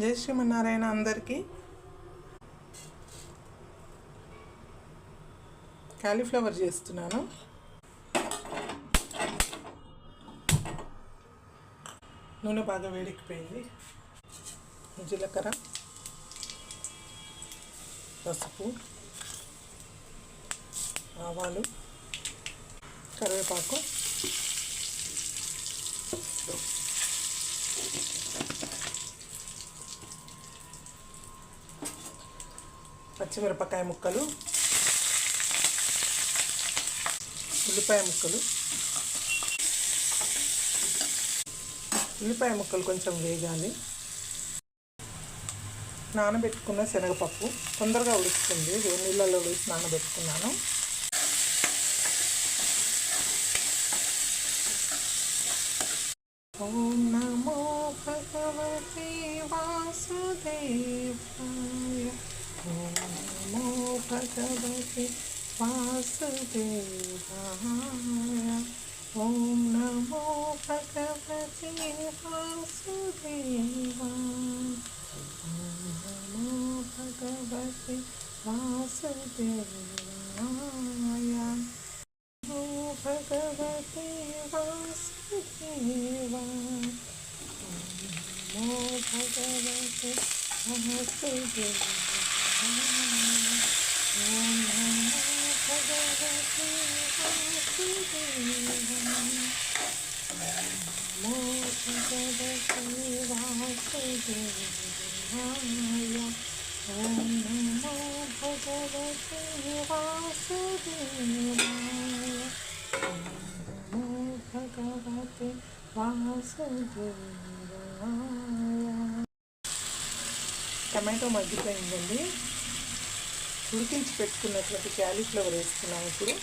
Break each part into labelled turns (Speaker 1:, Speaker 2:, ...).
Speaker 1: జై శ్రీమన్నారాయణ అందరికీ. కాలీఫ్లవర్ చేస్తున్నాను. నూనె బాగా వేడెక్కిపోయింది. జీలకర్ర పసుపు ఆవాలు కరివేపాకు. పచ్చిమిరపకాయ ముక్కలు ఉల్లిపాయ ముక్కలు. ఉల్లిపాయ ముక్కలు కొంచెం వేగాలి. నానబెట్టుకున్న శనగపప్పు తొందరగా ఉడుకుతుంది. వేడి నీళ్ళల్లో వేసి నానబెట్టుకున్నాను. ఓం నమో భగవతే వాసుదేవ. భగవతే వాసుదేవాయ ఓం నమో భగవతే వాసుదేవాయ ఓం నమో భగవతే వాసుదేవాయ ఓ భగవతే వాసుదేవాయ నమో భగవతే వాసుదేవాయ ఓం నమో భగవతే వాసుదేవాయ నమో భగవతే వాసుదేవాయ ఓం నమో భగవతే వాసుదేవాయ ఓం నమో భగవతే వాసుదేవాయ టమాటో మగ్గిపోయిందండి ఉడికించి పెట్టుకున్నటువంటి క్యాలీఫ్లవర్ వేసుకున్నాను ఇప్పుడు.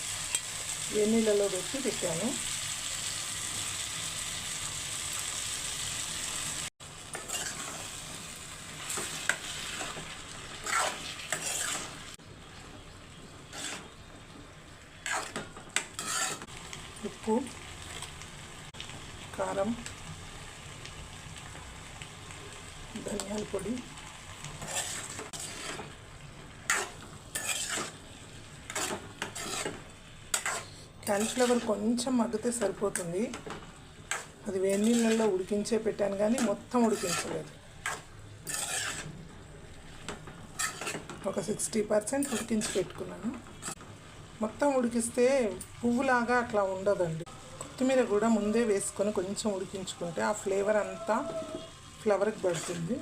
Speaker 1: ఏ నీళ్ళలో పెట్టి పెట్టాను. ఉప్పు కారం ధనియాల పొడి క్యాలీఫ్లవర్ కొంచెం మగ్గితే సరిపోతుంది. అది వేడి నీళ్ళల్లో ఉడికించే పెట్టాను కానీ మొత్తం ఉడికించలేదు. ఒక సిక్స్టీ పర్సెంట్ ఉడికించి పెట్టుకున్నాను. మొత్తం ఉడికిస్తే పువ్వులాగా అట్లా ఉండదండి. కొత్తిమీర కూడా ముందే వేసుకొని కొంచెం ఉడికించుకుంటే ఆ ఫ్లేవర్ అంతా ఫ్లవర్కి పడుతుంది.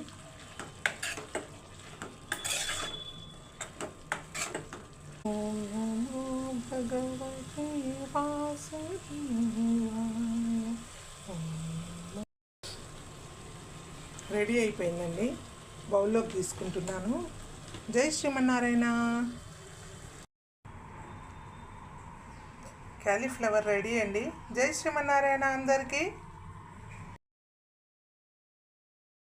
Speaker 1: ఓ రెడీ అయిపోయిందండి. బౌల్లోకి తీసుకుంటున్నాను. జై శ్రీమన్నారాయణ. క్యాలీఫ్లవర్ రెడీ అండి. జై శ్రీమన్నారాయణ అందరికీ.